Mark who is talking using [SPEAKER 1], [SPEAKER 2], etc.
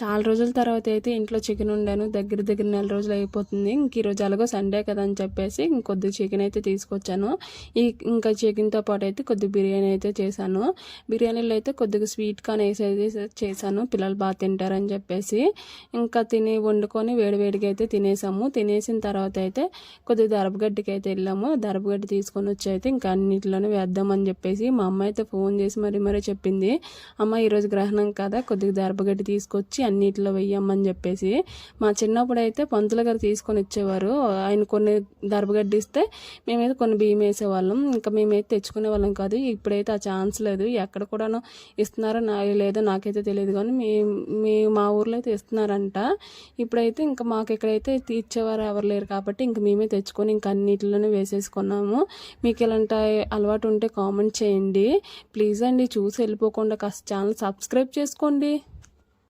[SPEAKER 1] చాలా రోజుల తర్వాత అయితే ఇంట్లో చికెన్ వండాను. దగ్గర దగ్గర నెల రోజులు అయిపోతుంది. ఇంక ఈరోజు అలాగో సండే కదా అని చెప్పేసి ఇంకొద్ది చికెన్ అయితే తీసుకొచ్చాను. ఈ ఇంకా చికెన్తో పాటు అయితే కొద్ది బిర్యానీ అయితే చేశాను. బిర్యానీలో అయితే కొద్దిగా స్వీట్ కార్న్ వేసి అయితే చేశాను. పిల్లలు బాగా తింటారని చెప్పేసి ఇంకా తిని వండుకొని వేడివేడిగా అయితే తినేసాము. తినేసిన తర్వాత అయితే కొద్దిగా దరపగడ్డికి అయితే వెళ్ళాము. దరపగడ్డి తీసుకొని వచ్చి అయితే ఇంకా అన్నింటిలోనే వేద్దామని చెప్పేసి మా అమ్మ అయితే ఫోన్ చేసి మరీ మరీ చెప్పింది. అమ్మ ఈరోజు గ్రహణం కదా. కొద్దిగా దరపగడ్డి తీసుకొచ్చి అన్నిటిలో వెయ్యమ్మని చెప్పేసి మా చిన్నప్పుడు అయితే పంతులు గారు తీసుకొని ఇచ్చేవారు. ఆయన కొన్ని దర్భగడ్డిస్తే ఇస్తే మేమైతే కొన్ని బియ్యం వేసేవాళ్ళం. ఇంకా మేమైతే తెచ్చుకునే వాళ్ళం కాదు. ఇప్పుడైతే ఆ ఛాన్స్ లేదు. ఎక్కడ కూడాను ఇస్తున్నారో నా లేదో నాకైతే తెలియదు కానీ మీ మీ మా ఊర్లో అయితే ఇస్తున్నారంట. ఇప్పుడైతే ఇంకా మాకు ఎక్కడైతే ఇచ్చేవారు ఎవరు లేరు కాబట్టి ఇంక మేమే తెచ్చుకొని ఇంకా అన్నిటిలోనే వేసేసుకున్నాము. మీకు ఇలాంటి అలవాటు ఉంటే కామెంట్ చేయండి. ప్లీజ్ అండి చూసి వెళ్ళిపోకుండా కాస్త ఛానల్ సబ్స్క్రైబ్ చేసుకోండి.